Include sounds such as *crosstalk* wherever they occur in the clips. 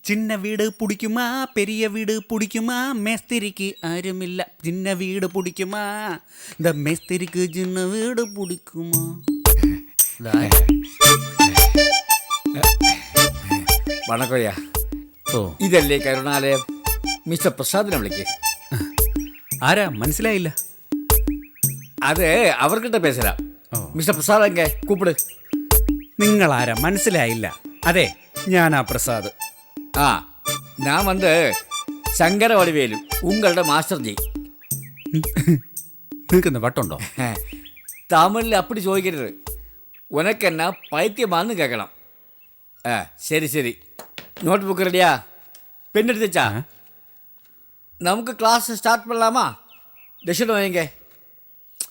சின்ன வீடு பிடிக்குமா பெரிய வீடு பிடிக்குமா மேஸ்திரிக்கு ஆருமில்ல சின்ன வீடு பிடிக்குமா இந்த മേസ്തിരിക്ക് சின்ன வீடு பிடிக்குமா வணக்கம் ஐயா ഓ. ഇതല്ലേ കരുണാലയം? മിസ്റ്റർ പ്രസാദിനെ വിളിക്ക്. ആരാ? മനസ്സിലായില്ല. അതെ അവർക്കിട്ട് പേശലാം. മിസ്റ്റർ പ്രസാദ് എങ്കെ? കൂപ്പിട്. നിങ്ങളാരാ? മനസ്സിലായില്ല. അതെ ഞാനാ പ്രസാദ്. ആ ഞാൻ വന്ന് ശങ്കരവടിവേലു ഉങ്ങളുടെ മാസ്റ്റർ ജി നിൽക്കുന്ന വട്ടുണ്ടോ തമിഴിൽ അപ്പടി ചോദിക്കരുത് ഉനക്കെന്നാ പൈത്യമാന്ന് കേൾക്കണം ആ ശരി ശരി നോട്ട് ബുക്ക് റെഡിയാ പെണ്ണെടുത്തച്ചാ നമുക്ക് ക്ലാസ് സ്റ്റാർട്ട് பண்ணலாமா ദക്ഷിണ വയ്യങ്കേ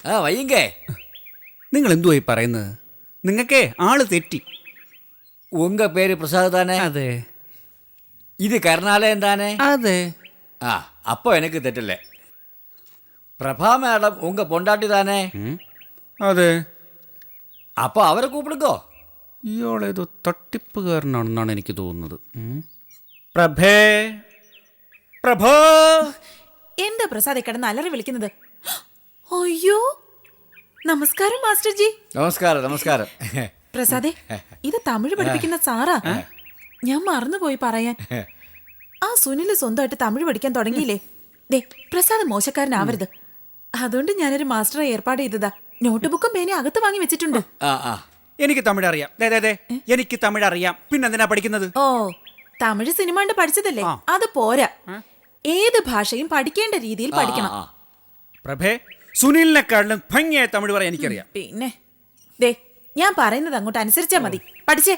ആ വയ്യങ്കേ നിങ്ങൾ എന്തുവായി പറയുന്നത് നിങ്ങൾക്കേ ആള് തെറ്റി ഉങ്ക പേര് പ്രസാദ് താനേ അതെ ഇത് കരുണാലയം താനേ അതെ ആ அப்போ எனக்கு തെറ്റില്ലേ പ്രഭാ മാഡം ഉങ്ക പൊണ്ടാട്ടി താനേ ഉം, അതെ അപ്പൊ അവരെ കൂപ്പിടുക്കോ ഇയാളേതോ തട്ടിപ്പുകാരനാണെന്നാണ് എനിക്ക് തോന്നുന്നത് ഉം. പ്രഭേ പ്രഭോ എന്താ പ്രസാദ് കിടന്ന് അലറി വിളിക്കുന്നത് അയ്യോ നമസ്കാരം മാസ്റ്റർ ജി നമസ്കാരം നമസ്കാരം പ്രസാദേ ഇത് തമിഴ് പഠിപ്പിക്കുന്ന സാറാ ഞാൻ മറന്നുപോയി പറയാൻ ആ സുനിൽ സ്വന്തമായിട്ട് തമിഴ് പഠിക്കാൻ തുടങ്ങിയില്ലേ? ദേ പ്രസാദ് മോശക്കാരനാവരുത്. അതുകൊണ്ട് ഞാനൊരു മാസ്റ്ററെ ഏർപ്പാട് ചെയ്തതാ. നോട്ട് ബുക്കും പേനയും അകത്ത് വാങ്ങി വെച്ചിട്ടുണ്ട്. ആ ആ. എനിക്ക് തമിഴ് അറിയാം. ദേ, ദേ, ദേ. എനിക്ക് തമിഴ് അറിയാം. പിന്നെ എന്തിനാ പഠിക്കുന്നത്? ഓ തമിഴ് സിനിമ കണ്ട് പഠിച്ചതല്ലേ? അത് പോരാ. ഏത് ഭാഷയും പഠിക്കേണ്ട രീതിയിൽ പഠിക്കണം ആ, ആ. പ്രഭേ സുനിലിനെക്കാളിലും ഭംഗിയായ തമിഴ് പറയാൻ എനിക്കറിയാം. പിന്നെ. ദേ ഞാൻ പറയുന്നത് അങ്ങോട്ട് അനുസരിച്ചാ മതി. പഠിച്ചേ.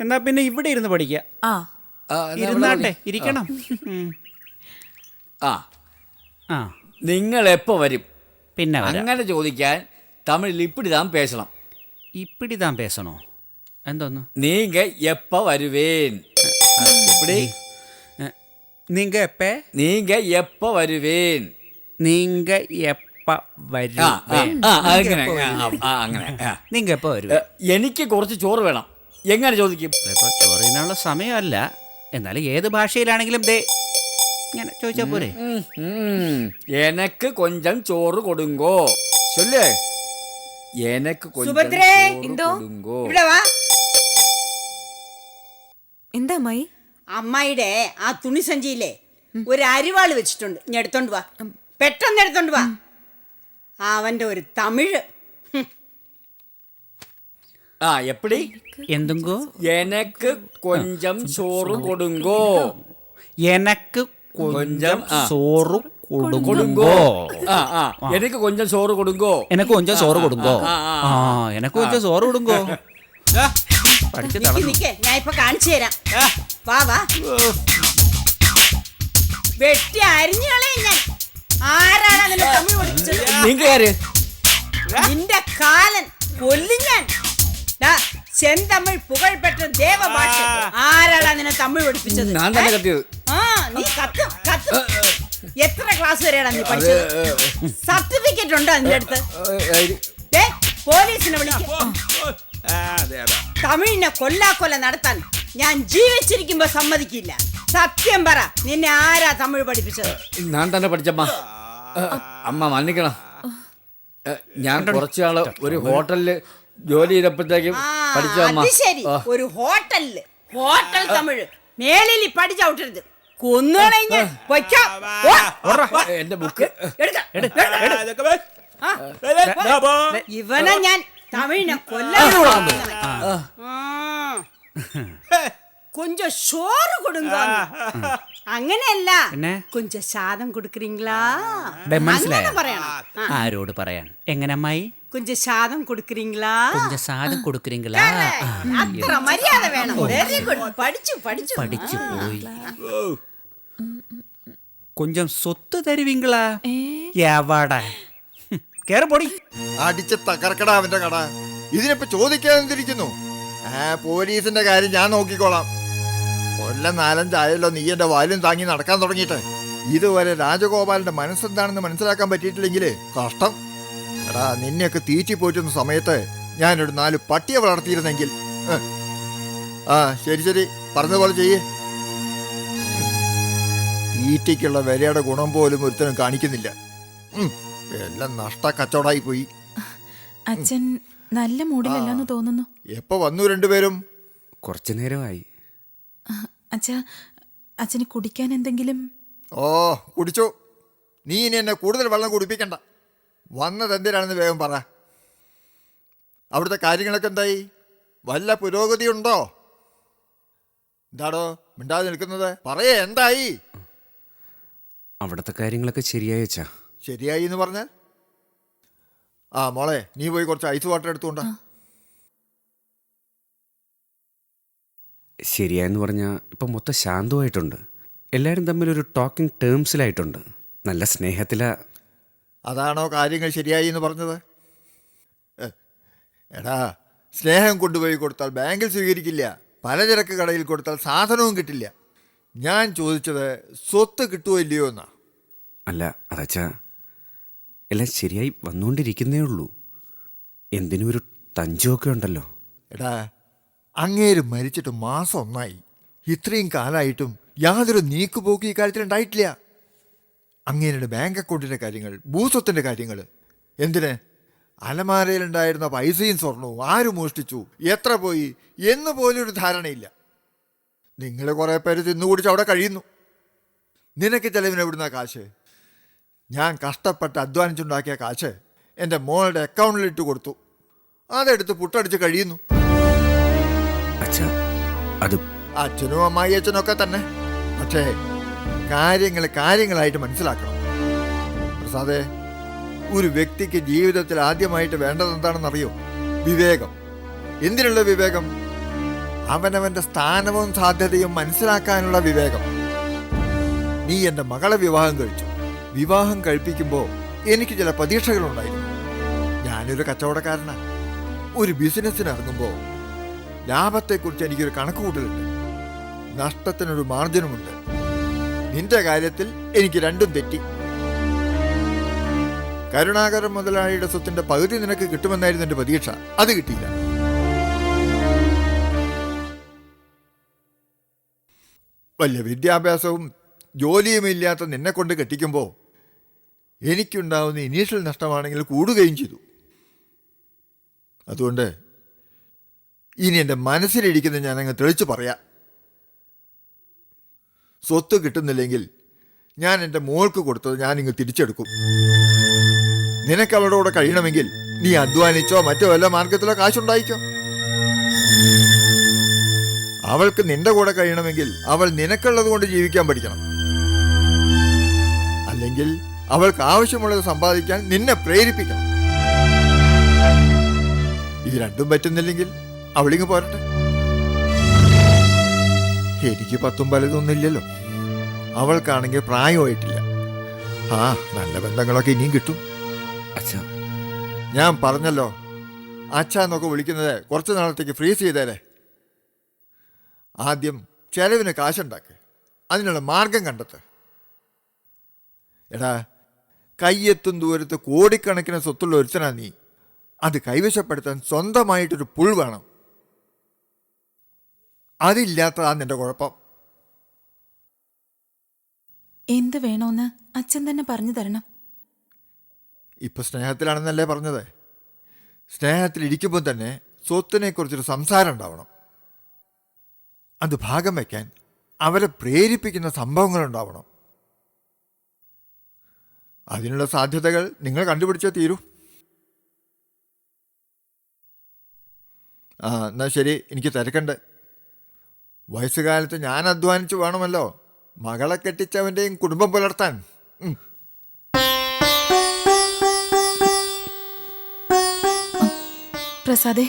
എന്നാ പിന്നെ ഇവിടെ ഇരുന്ന് പഠിക്കുക ആ. ആ, എന്നാ ഇവിടെ ഇരുന്നാട്ടെ വന്നേ. ഇരിക്കണം. ഉം. ആ. ആ. നിങ്ങൾ എപ്പോ വരും? പിന്നെ വരാം. അങ്ങനെ ചോദിക്കാൻ തമിഴിൽ ഇപ്പിടിതാൻ പേശണം. ഇപ്പിടിതാം പേസണോ എന്തോന്ന്? നീങ്ക എപ്പ വരുവേൻ? ഇപ്പിടി? നിങ്ങൾ നീങ്ക എപ്പേ? നീങ്ക എപ്പ വരുവേൻ? നീങ്ക എപ്പ ആ വരും ആ, ആ, അങ്ങനെ ആ, ആ, അങ്ങനെ ആ. നീങ്ക എപ്പ വരും ഏ, എനിക്ക് കുറച്ച് ചോറ് വേണം. എങ്ങനെ ചോദിക്കും? ചോറിനുള്ള സമയമല്ല. എന്നാലും ഏത് ഭാഷയിലാണെങ്കിലും ദേ. ഞാൻ ചോദിച്ചാ പോരെ. എനക്ക് കൊഞ്ചം ചോറ് കൊടുങ്കോ. ചൊല്ലേ. എനക്ക് സുഭദ്രേ, എന്തോ? കൊടുങ്കോ. ഇവിടെ വാ. എന്താ അമ്മായി? അമ്മായിയുടെ ആ തുണി സഞ്ചിയില്ലേ ഒരു അരിവാൾ വെച്ചിട്ടുണ്ട്. ഇനി എടുത്തോണ്ട് വാ. പെട്ടെന്ന് എടുത്തോണ്ട് വാ. അവന്റെ ഒരു തമിഴ്. ആ എപ്പടി? എന്തെങ്കോ? എനക്ക് കൊഞ്ചം ചോറ് കൊടുങ്കോ? എനക്ക് കൊഞ്ചം, ചോറ് കൊടുങ്കോ. ആ ആ. എനിക്ക് കൊഞ്ചം ചോറ് കൊടുങ്കോ? എനക്ക് കൊഞ്ചം ചോറ് കൊടുങ്കോ? ആ, എനക്ക് കൊഞ്ചം ചോറ് കൊടുങ്കോ? ദാ, നിക്ക് നിക്ക്. ഞാൻ ഇപ്പൊ കാണിച്ചു തരാം. വാ വാ. വെട്ടി അരിഞ്ഞോളേ ഞാൻ. ആരാണ് നിന്നെ തമിഴ് പഠിപ്പിച്ചത് നിന്റെ കാലൻ. കൊല്ലും ഞാൻ. ചെന്തമിഴ് ദേവ ഭാഷ ആരാണ് നിന്നെ തമിഴ് പഠിപ്പിച്ചത്? ഞാൻ തന്നെ? കത്തിയത്. ആ നീ കത്തും കത്തും. എത്ര ക്ലാസ് വരെയാണ് നീ പഠിച്ചത്? സർട്ടിഫിക്കറ്റ് ഉണ്ടോ അതിന്റെ അടുത്ത്? ദേ, പോലീസിനെ വിളിക്കും. തമിഴിനെ കൊല്ലാക്കൊല്ല നടത്താൻ ഞാൻ ജീവിച്ചിരിക്കുമ്പോ സമ്മതിക്കില്ല. സത്യം പറ നിന്നെ ആരാ തമിഴ് പഠിപ്പിച്ചത്? ഞാൻ തന്നെ പഠിച്ചമ്മ. അമ്മ മന്നിക്കണം. ഞാൻ കുറച്ചാൾ ഒരു ഹോട്ടലിൽ ജോലി ഒരു ഹോട്ടലിൽ. ഹോട്ടൽ തമിഴ്. മേലിൽ പഠിച്ചവിട്ടരുത് കൊന്നുകളഞ്ഞ് എന്റെ ബുക്ക് ഇവനെ ഞാൻ തമിഴിനെ കൊല്ലാൻ കൊഞ്ച ഷോറ് കൊടുങ്ക അങ്ങനെയല്ല. കൊഞ്ച ശാദം കൊടുക്കറീങ്ളാ ആരോട് പറയാൻ? എങ്ങനെ അമ്മായി? கொஞ்சம் சாதம் கொடுக்குறீங்களா கொஞ்சம் சாதம் கொடுக்குறீங்களா அத்தனை மரியாதை வேணும் வெரி குட் படிச்சு படிச்சு படிச்சு போய் కొంచెం సొత్తు തരുവീങ്കളാ എവാടാ? കേറി പൊടി. അടിച്ച് തകർക്കടാ അവന്റെ കട. ഇതിനിപ്പോ ചോദിക്കാതിരിക്കുന്നു ആ പോലീസിന്റെ കാര്യം ഞാൻ നോക്കിക്കോളാം. കൊല്ലം നാലഞ്ചായല്ലോ നീ എന്റെ വാലും താങ്ങി നടക്കാൻ തുടങ്ങിയിട്ട്. ഇതുവരെ രാജഗോപാലിന്റെ മനസ്സെന്താണെന്ന് മനസ്സിലാക്കാൻ പറ്റിയിട്ടില്ലെങ്കിൽ കഷ്ടം. എടാ നിന്നെയൊക്കെ തീറ്റി പോറ്റുന്ന സമയത്ത് ഞാനൊരു നാല് പട്ടിയെ വളർത്തിയിരുന്നെങ്കിൽ. ആ ശരി ശരി. പറഞ്ഞതുപോലെ ചെയ്യേ. തീറ്റയ്ക്കുള്ള വിലയുടെ ഗുണം പോലും ഒരുത്തനും കാണിക്കുന്നില്ല. എല്ലാം നഷ്ട കച്ചവടമായി പോയി. അച്ഛൻ നല്ല മൂഡിലല്ലെന്ന് തോന്നുന്നു. എപ്പോ വന്നു രണ്ടുപേരും? കുറച്ചു നേരമായി. അച്ഛാ അച്ഛന് കുടിക്കാൻ എന്തെങ്കിലും? ഓ കുടിച്ചോ. നീ ഇനി എന്നെ കൂടുതൽ വെള്ളം കുടിപ്പിക്കണ്ട. വന്നത് എന്തിനാണെന്ന് വേഗം പറ. അവിടുത്തെ കാര്യങ്ങളൊക്കെ എന്തായി? വല്ല പുരോഗതി ഉണ്ടോ എന്താടോ മിണ്ടാതെ നിൽക്കുന്നത്? പറയേ എന്തായി? അവിടുത്തെ കാര്യങ്ങളൊക്കെ ശരിയായി വെച്ചാ ശരിയായി എന്ന് പറഞ്ഞാൽ ആ മോളെ നീ പോയി കുറച്ച് ഐസ് വാട്ടർ എടുത്തുകൊണ്ടാ ശരിയായെന്ന് പറഞ്ഞാൽ ഇപ്പം മൊത്തം ശാന്തമായിട്ടുണ്ട്. എല്ലാവരും തമ്മിൽ ഒരു ടോക്കിംഗ് ടേംസിലായിട്ടുണ്ട് നല്ല സ്നേഹത്തിലാ അതാണോ കാര്യങ്ങൾ ശരിയായി എന്ന് പറഞ്ഞത്? എടാ സ്നേഹം കൊണ്ടുപോയി കൊടുത്താൽ ബാങ്കിൽ സ്വീകരിക്കില്ല പലചരക്ക് കടയിൽ കൊടുത്താൽ സാധനവും കിട്ടില്ല. ഞാൻ ചോദിച്ചത് സ്വത്ത് കിട്ടുമോ ഇല്ലയോ എന്നാ? അല്ല അതച്ച എല്ലാം ശരിയായി വന്നുകൊണ്ടിരിക്കുന്നേ ഉള്ളൂ. എന്തിനും ഒരു തഞ്ചുമൊക്കെ ഉണ്ടല്ലോ. എടാ അങ്ങേര് മരിച്ചിട്ട് മാസം ഒന്നായി. ഇത്രയും കാലമായിട്ടും യാതൊരു നീക്കുപോക്ക് ഈ കാര്യത്തിൽ ഉണ്ടായിട്ടില്ല അങ്ങേരുടെ ബാങ്ക് അക്കൗണ്ടിന്റെ കാര്യങ്ങൾ ഭൂസ്വത്തിന്റെ കാര്യങ്ങൾ. എന്തിന്? അലമാരയിലുണ്ടായിരുന്ന പൈസയും സ്വർണവും ആര് മോഷ്ടിച്ചു? എത്ര പോയി? എന്ന് പോലും ഒരു ധാരണയില്ല. നിങ്ങൾ കുറേ പേര് തിന്നുകുടിച്ച് അവിടെ കഴിയുന്നു. നിനക്ക് ചെലവിന് എവിടുന്ന കാശ്? ഞാൻ കഷ്ടപ്പെട്ട് അധ്വാനിച്ചുണ്ടാക്കിയ കാശ് എന്റെ മോളുടെ അക്കൗണ്ടിലിട്ട് കൊടുത്തു. അതെടുത്ത് പുട്ടടിച്ച് കഴിയുന്നു. അച്ഛനും അമ്മായി അച്ഛനൊക്കെ തന്നെ. പക്ഷേ കാര്യങ്ങൾ കാര്യങ്ങളായിട്ട് മനസ്സിലാക്കണം. പ്രസാദേ ഒരു വ്യക്തിക്ക് ജീവിതത്തിൽ ആദ്യമായിട്ട് വേണ്ടത് എന്താണെന്നറിയോ? വിവേകം. എന്തിനുള്ള വിവേകം? അവനവന്റെ സ്ഥാനവും സാധ്യതയും മനസ്സിലാക്കാനുള്ള വിവേകം. നീ എന്റെ മകളെ വിവാഹം കഴിച്ചു. വിവാഹം കഴിപ്പിക്കുമ്പോൾ എനിക്ക് ചില പ്രതീക്ഷകളുണ്ടായിരുന്നു. ഞാനൊരു കച്ചവടക്കാരനാണ് ഒരു ബിസിനസ്സിന് ഇറങ്ങുമ്പോൾ ലാഭത്തെക്കുറിച്ച് എനിക്കൊരു കണക്കുകൂട്ടലുണ്ട്. നഷ്ടത്തിനൊരു മാർജിനുമുണ്ട്. നിന്റെ കാര്യത്തിൽ എനിക്ക് രണ്ടും തെറ്റി. കരുണാകരൻ മുതലാളിയുടെ സ്വത്തിന്റെ പകുതി നിനക്ക് കിട്ടുമെന്നായിരുന്നു എന്റെ പ്രതീക്ഷ. അത് കിട്ടിയില്ല. വലിയ വിദ്യാഭ്യാസവും ജോലിയും ഇല്ലാത്ത നിന്നെ കൊണ്ട് കെട്ടിക്കുമ്പോൾ എനിക്കുണ്ടാവുന്ന ഇനീഷ്യൽ നഷ്ടമാണെങ്കിൽ കൂടുകയും ചെയ്തു. അതുകൊണ്ട് ഇനി എന്റെ മനസ്സിലിരിക്കുന്ന ഞാനങ്ങ് തെളിച്ചു പറയാം. സ്വത്ത് കിട്ടുന്നില്ലെങ്കിൽ ഞാൻ എന്റെ മോൾക്ക് കൊടുത്തത് ഞാൻ ഇങ്ങ് തിരിച്ചെടുക്കും. നിനക്ക് അവളുടെ കൂടെ കഴിയണമെങ്കിൽ നീ അധ്വാനിച്ചോ മറ്റോ വല്ല മാർഗത്തിലോ കാശുണ്ടായിക്കോ. അവൾക്ക് നിന്റെ കൂടെ കഴിയണമെങ്കിൽ അവൾ നിനക്കുള്ളത് കൊണ്ട് ജീവിക്കാൻ പഠിക്കണം. അല്ലെങ്കിൽ അവൾക്ക് ആവശ്യമുള്ളത് സമ്പാദിക്കാൻ നിന്നെ പ്രേരിപ്പിക്കണം. ഇത് രണ്ടും പറ്റുന്നില്ലെങ്കിൽ അവളിങ്ങ് പോരട്ടെ. എനിക്ക് പത്തും പലതൊന്നുമില്ലല്ലോ. അവൾക്കാണെങ്കിൽ പ്രായമായിട്ടില്ല. ആ നല്ല ബന്ധങ്ങളൊക്കെ ഇനിയും കിട്ടും. അച്ഛാ. ഞാൻ പറഞ്ഞല്ലോ. അച്ഛ എന്നൊക്കെ വിളിക്കുന്നത് കുറച്ച് നാളത്തേക്ക് ഫ്രീസ് ചെയ്തേരെ. ആദ്യം ചെലവിന് കാശുണ്ടാക്ക്. അതിനുള്ള മാർഗം കണ്ടെത്ത്. എടാ കയ്യെത്തും ദൂരത്ത് കോടിക്കണക്കിന് സ്വത്തുള്ള ഒരുത്തനാ നീ. അത് കൈവശപ്പെടുത്താൻ സ്വന്തമായിട്ടൊരു പുൾ വേണം. അതില്ലാത്തതാ എന്റെ കുഴപ്പം. എന്ത് വേണോന്ന് അച്ഛൻ തന്നെ പറഞ്ഞു തരണം. ഇപ്പൊ സ്നേഹത്തിലാണെന്നല്ലേ പറഞ്ഞത്? സ്നേഹത്തിലിരിക്കുമ്പോൾ തന്നെ സ്വത്തിനെക്കുറിച്ചൊരു സംസാരം ഉണ്ടാവണം. അത് ഭാഗം വയ്ക്കാൻ അവരെ പ്രേരിപ്പിക്കുന്ന സംഭവങ്ങൾ ഉണ്ടാവണം. അതിനുള്ള സാധ്യതകൾ നിങ്ങൾ കണ്ടുപിടിച്ചേ തീരൂ. ആ എന്നാ ശരി എനിക്ക് തിരക്കണ്ട്. വയസ്സുകാലത്ത് ഞാൻ അധ്വാനിച്ചു വേണമല്ലോ. മകളെ കെട്ടിച്ചവന്റെയും കുടുംബം പുലർത്താൻ. പ്രസാദേ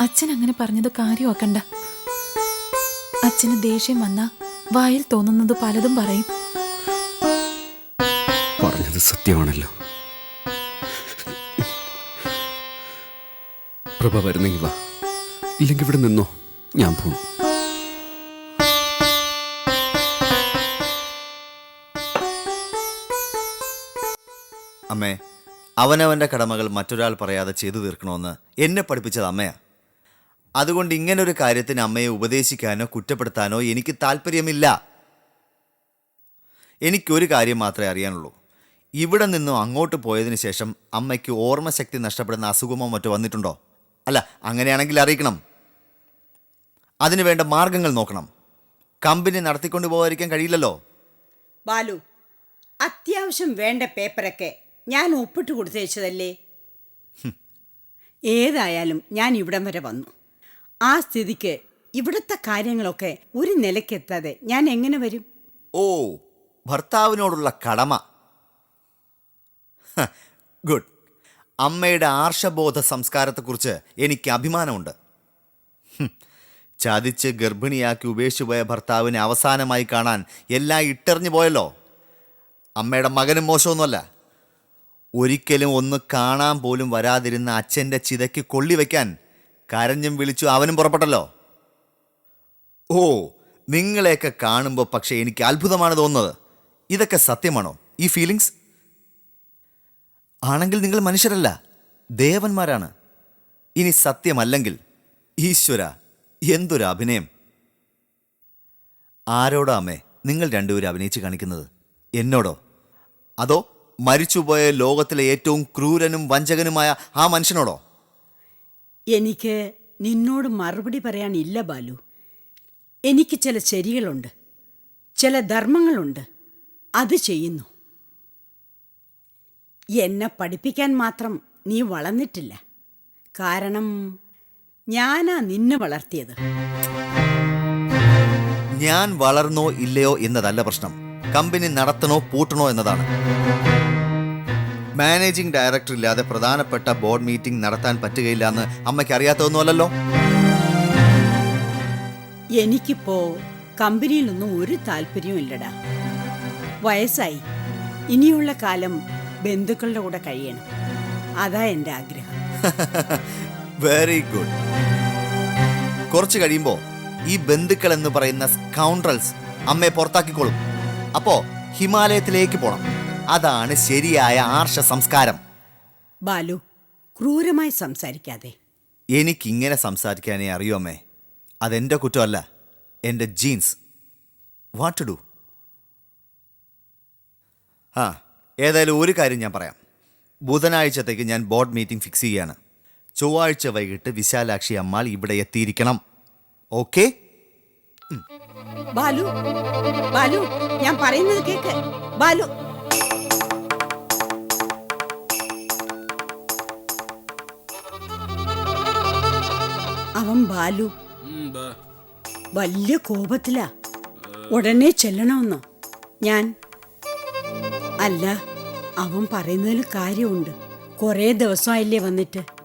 അച്ഛൻ അങ്ങനെ പറഞ്ഞത് കാര്യമാക്കണ്ട അച്ഛന് ദേഷ്യം വന്ന വായിൽ തോന്നുന്നത് പലതും പറയും. പറഞ്ഞത് സത്യമാണല്ലോ. പ്രഭ വരുന്നെങ്കിൽ വാ. ഇല്ലെങ്കിൽ ഇവിടെ നിന്നോ? ഞാൻ പോണു. അമ്മേ അവനവന്റെ കടമകൾ മറ്റൊരാൾ പറയാതെ ചെയ്തു തീർക്കണമെന്ന് എന്നെ പഠിപ്പിച്ചത് അമ്മയാ. അതുകൊണ്ട് ഇങ്ങനൊരു കാര്യത്തിന് അമ്മയെ ഉപദേശിക്കാനോ കുറ്റപ്പെടുത്താനോ എനിക്ക് താല്പര്യമില്ല. എനിക്കൊരു കാര്യം മാത്രമേ അറിയാനുള്ളൂ. ഇവിടെ നിന്നും അങ്ങോട്ട് പോയതിന് ശേഷം അമ്മയ്ക്ക് ഓർമ്മശക്തി നഷ്ടപ്പെടുന്ന അസുഖമോ മറ്റോ വന്നിട്ടുണ്ടോ? അല്ല അങ്ങനെയാണെങ്കിൽ അറിയിക്കണം. അതിനു വേണ്ട മാർഗങ്ങൾ നോക്കണം. കമ്പനി നടത്തിക്കൊണ്ടു പോകാതിരിക്കാൻ കഴിയില്ലല്ലോ. ബാലു അത്യാവശ്യം വേണ്ട പേപ്പറൊക്കെ ഞാൻ ഒപ്പിട്ട് കൊടുത്തയച്ചതല്ലേ? ഏതായാലും ഞാൻ ഇവിടം വരെ വന്നു. ആ സ്ഥിതിക്ക് ഇവിടുത്തെ കാര്യങ്ങളൊക്കെ ഒരു നിലയ്ക്കെത്താതെ ഞാൻ എങ്ങനെ വരും? ഓ ഭർത്താവിനോടുള്ള കടമ. ഗുഡ്. അമ്മയുടെ ആർഷബോധ സംസ്കാരത്തെക്കുറിച്ച് എനിക്ക് അഭിമാനമുണ്ട്. ചതിച്ച് ഗർഭിണിയാക്കി ഉപേക്ഷിച്ചു പോയ ഭർത്താവിനെ അവസാനമായി കാണാൻ എല്ലാം ഇട്ടെറിഞ്ഞു പോയല്ലോ. അമ്മയുടെ മകനും മോശമൊന്നുമല്ല. ഒരിക്കലും ഒന്ന് കാണാൻ പോലും വരാതിരുന്ന അച്ഛന്റെ ചിതയ്ക്ക് കൊള്ളിവെക്കാൻ കരഞ്ഞും വിളിച്ചു അവനും പുറപ്പെട്ടല്ലോ. ഓ നിങ്ങളെയൊക്കെ കാണുമ്പോൾ പക്ഷേ എനിക്ക് അത്ഭുതമാണ് തോന്നുന്നത്. ഇതൊക്കെ സത്യമാണോ? ഈ ഫീലിങ്സ്? ആണെങ്കിൽ നിങ്ങൾ മനുഷ്യരല്ല ദേവന്മാരാണ്. ഇനി സത്യമല്ലെങ്കിൽ ഈശ്വര. എന്തൊരു അഭിനയം? ആരോടാ അമ്മേ നിങ്ങൾ രണ്ടുപേരും അഭിനയിച്ച് കാണിക്കുന്നത്? എന്നോടോ? അതോ മരിച്ചുപോയ ലോകത്തിലെ ഏറ്റവും ക്രൂരനും വഞ്ചകനുമായ ആ മനുഷ്യനോടോ? എനിക്ക് നിന്നോട് മറുപടി പറയാനില്ല ബാലു. എനിക്ക് ചില ശരികളുണ്ട് ചില ധർമ്മങ്ങളുണ്ട്. അത് ചെയ്യുന്നു. എന്നെ പഠിപ്പിക്കാൻ മാത്രം നീ വളർന്നിട്ടില്ല. കാരണം ഞാനാ നിന്നെ വളർത്തിയത്. ഞാൻ വളർന്നോ ഇല്ലയോ എന്നതല്ല പ്രശ്നം. കമ്പനി നടത്തണോ പൂട്ടണോ എന്നതാണ്. മാനേജിംഗ് ഡയറക്ടർ ഇല്ലാതെ പ്രധാനപ്പെട്ട ബോർഡ് മീറ്റിംഗ് നടത്താൻ പറ്റുകയില്ല എന്ന് അമ്മയ്ക്ക് അറിയാത്തതൊന്നുമല്ലല്ലോ? എനിക്കിപ്പോ കമ്പനിയിലൊന്നും ഒരു താല്പര്യവും ഇല്ലടാ. വയസ്സായി. ഇനിയുള്ള കാലം ബന്ധുക്കളുടെ കൂടെ കഴിയണം. അതാ എന്റെ ആഗ്രഹം. *laughs* വെരി ഗുഡ് കുറച്ച് കഴിയുമ്പോൾ ഈ ബന്ധുക്കൾ എന്ന് പറയുന്ന സ്കൗണ്ട്രൽസ് അമ്മയെ പുറത്താക്കിക്കോളും. അപ്പോ ഹിമാലയത്തിലേക്ക് പോണം. അതാണ് ശരിയായ ആർഷ സംസ്കാരം. ബാലു ക്രൂരമായി സംസാരിക്കാതെ. എനിക്കിങ്ങനെ സംസാരിക്കാനേ അറിയൂ അമ്മേ. അതെന്റെ കുറ്റമല്ല എന്റെ ജീൻസ് വാട്ട് ടു ഡു ആ ഏതായാലും ഒരു കാര്യം ഞാൻ പറയാം. ബുധനാഴ്ചത്തേക്ക് ഞാൻ ബോർഡ് മീറ്റിംഗ് ഫിക്സ് ചെയ്യുകയാണ് ചൊവ്വാഴ്ച വൈകിട്ട് വിശാലാക്ഷി അമ്മാൾ ഇവിടെ എത്തിയിരിക്കണം. ഓക്കെ? ബാലു ബാലു ഞാൻ പറയുന്നത് കേക്ക്. ബാലു. അവൻ ബാലു. വലിയ കോപത്തിലാ. ഉടനെ ചെല്ലണമെന്ന്? ഞാൻ. അല്ല അവൻ പറയുന്നതിൽ കാര്യമുണ്ട്. കുറേ ദിവസമായില്ലേ വന്നിട്ട്.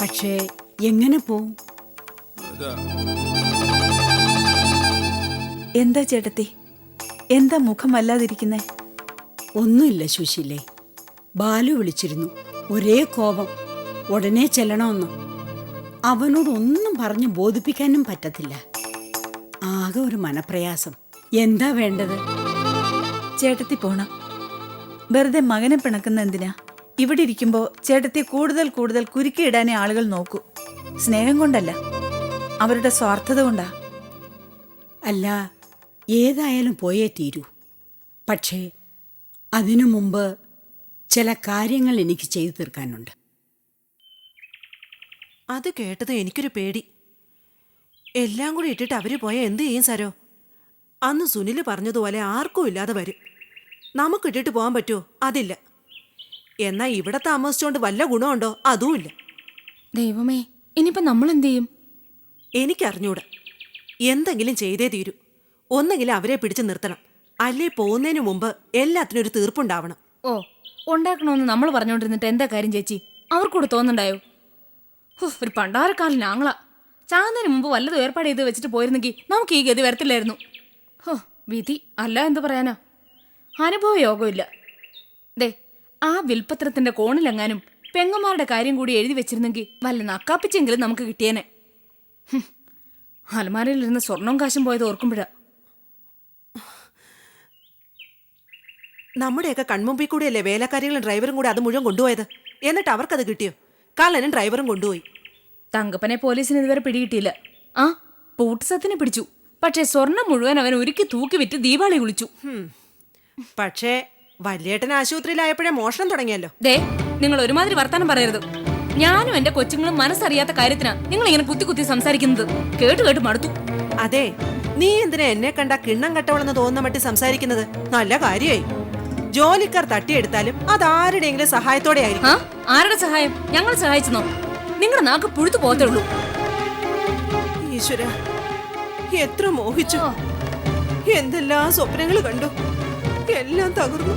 പക്ഷേ എങ്ങനെ പോവും? എന്താ ചേട്ടത്തി? എന്താ മുഖം വല്ലാതിരിക്കുന്നേ? ഒന്നുമില്ല ശുശിയില്ലേ ബാലു വിളിച്ചിരുന്നു. ഒരേ കോപം. ഉടനെ ചെല്ലണമെന്ന് അവനോട് ഒന്നും പറഞ്ഞ് ബോധിപ്പിക്കാനും പറ്റത്തില്ല. ആകെ ഒരു മനപ്രയാസം. എന്താ വേണ്ടത്? ചേട്ടത്തി പോണം. വെറുതെ മകനെ പിണക്കുന്ന എന്തിനാ? ഇവിടെ ഇരിക്കുമ്പോ ചേട്ടത്തെ കൂടുതൽ കൂടുതൽ കുരുക്കിയിടാനേ ആളുകൾ നോക്കൂ. സ്നേഹം കൊണ്ടല്ല. അവരുടെ സ്വാർത്ഥത കൊണ്ടാ. അല്ല ഏതായാലും പോയേ തീരൂ. പക്ഷേ അതിനു മുമ്പ് ചില കാര്യങ്ങൾ എനിക്ക് ചെയ്തു തീർക്കാനുണ്ട്. അത് കേട്ടത് എനിക്കൊരു പേടി. എല്ലാം കൂടി ഇട്ടിട്ട് അവർ പോയാൽ എന്ത് ചെയ്യും സാരോ? അന്ന് സുനിൽ പറഞ്ഞതുപോലെ ആർക്കും ഇല്ലാതെ വരും. നമുക്ക് ഇട്ടിട്ട് പോകാൻ പറ്റുമോ? അതില്ല. എന്നാ ഇവിടെ താമസിച്ചോണ്ട് വല്ല ഗുണമുണ്ടോ? അതുമില്ല ദൈവമേ ഇനിയിപ്പോ നമ്മൾ എന്ത് ചെയ്യും എനിക്കറിഞ്ഞൂടാ. എന്തെങ്കിലും ചെയ്തേ തീരൂ. ഒന്നെങ്കിലും അവരെ പിടിച്ചു നിർത്തണം. അല്ലേ പോകുന്നതിന് മുമ്പ് എല്ലാത്തിനും ഒരു തീർപ്പുണ്ടാവണം. ഓ ഉണ്ടാക്കണമെന്ന് നമ്മൾ പറഞ്ഞോണ്ടിരുന്നിട്ട് എന്താ കാര്യം ചേച്ചി? അവർക്കൂടെ തോന്നുന്നുണ്ടായോ? ഹോ, ഒരു പണ്ടാരക്കാലം ഞങ്ങളാ ചാകുന്നതിന് മുമ്പ് വല്ലതും ഏർപ്പാട് ചെയ്ത് വെച്ചിട്ട് പോയിരുന്നെങ്കിൽ നമുക്ക് ഈ ഗതി വരത്തില്ലായിരുന്നു. ഹോ വിധി അല്ല എന്ത് പറയാനാ? അനുഭവ യോഗമില്ല. ആ വിൽപ്പത്രത്തിന്റെ കോണിലെങ്ങാനും പെങ്ങന്മാരുടെ കാര്യം കൂടി എഴുതി വെച്ചിരുന്നെങ്കിൽ വല്ല നക്കാപ്പിച്ചെങ്കിലും നമുക്ക് കിട്ടിയേനെ. അലമാരയിലിരുന്ന് സ്വർണവും കാശും പോയത് ഓർക്കുമ്പോഴാ. നമ്മുടെയൊക്കെ കൺമുമ്പിൽ കൂടിയല്ലേ വേലക്കാരികളും ഡ്രൈവറും കൂടെ അത് മുഴുവൻ കൊണ്ടുപോയത്? എന്നിട്ട് അവർക്കത് കിട്ടിയോ? കള്ളനും ഡ്രൈവറും കൊണ്ടുപോയി. തങ്കപ്പനെ പോലീസിന് ഇതുവരെ പിടികിട്ടിയില്ല. ആ പൂട്ടസത്തിന് പിടിച്ചു. പക്ഷേ സ്വർണം മുഴുവൻ അവൻ ഒരുക്കി തൂക്കി വിറ്റ് ദീപാവളി കുളിച്ചു പക്ഷേ വല്യേട്ടൻ ആശുപത്രിയിലായപ്പോഴേ മോഷണം തുടങ്ങിയല്ലോ. ദേ നിങ്ങൾ ഒരുമാതിരി വർത്താനം പറയരുത്. ഞാനും എന്റെ കൊച്ചുങ്ങളും മനസ്സറിയാത്ത കാര്യത്തിനാ നിങ്ങൾ ഇങ്ങനെ കുത്തി കുത്തി സംസാരിക്കുന്നത്. കേട്ട് കേട്ട് മടുത്തു. അതെ നീ എന്തിനാ എന്നെ കണ്ട കിണ്ണം കട്ടവളെന്ന് തോന്നുന്ന മട്ടി സംസാരിക്കുന്നത്? നല്ല കാര്യമായി ജോലിക്കാർ തട്ടിയെടുത്താലും അത് ആരുടെയെങ്കിലും സഹായത്തോടെ ആയിരിക്കും. ആ ആരുടെ സഹായം? ഞങ്ങൾ സഹായിച്ചെന്നോ? നിങ്ങളുടെ നാക്ക് പുഴുത്തു പോകത്തേ ഉള്ളൂ. ഈശ്വര എത്ര മോഹിച്ചു. എന്തെല്ലാം സ്വപ്നങ്ങൾ കണ്ടു. എല്ലാം തകർന്നു.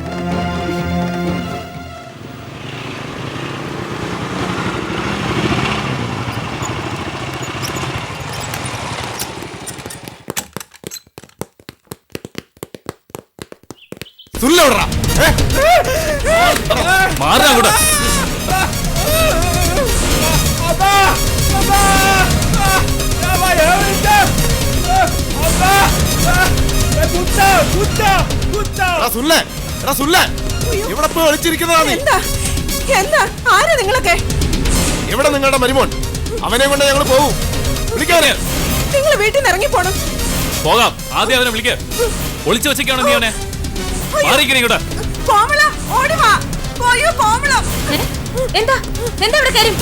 മാറാ കൂടെ. ഇവിടെ പോയി ഒളിച്ചിരിക്കുന്നതാ നീ. എന്താ? എന്താ? ആരാ നിങ്ങളൊക്കെ? ഇവിടെ നിങ്ങളുടെ മരുമോൻ. അവനെ കൊണ്ട് ഞങ്ങൾ പോവും. വിളിക്കാനെ നിങ്ങൾ വീട്ടിൽ നിന്ന് ഇറങ്ങി പോണം. പോകാം. ആദ്യം അവനെ വിളിക്ക. ഒളിച്ചു വെച്ചേക്കാണോ നീ അവനെ? മാറിക്കണേ ഇവിടെ കോമള ഓടി വാ. പോയോ കോമള? എന്താ? എന്താ ഇവിടെ കാര്യം?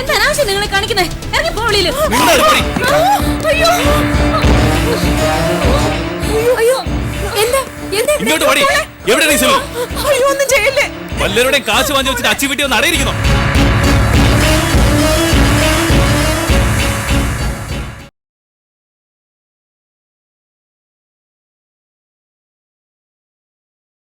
എന്താ അനാവശ്യം നിങ്ങളെ കാണിക്കുന്നേ? ഇറങ്ങി പോളിയിൽ നിങ്ങളുടെ അയ്യോ? ഇങ്ങോട്ട് പടി എവിടെ വല്ലവരുടെയും കാശ് വാങ്ങി വെച്ചിട്ട് അച്ചി വീട്ടി ഒന്ന് അടയിരിക്കുന്നു?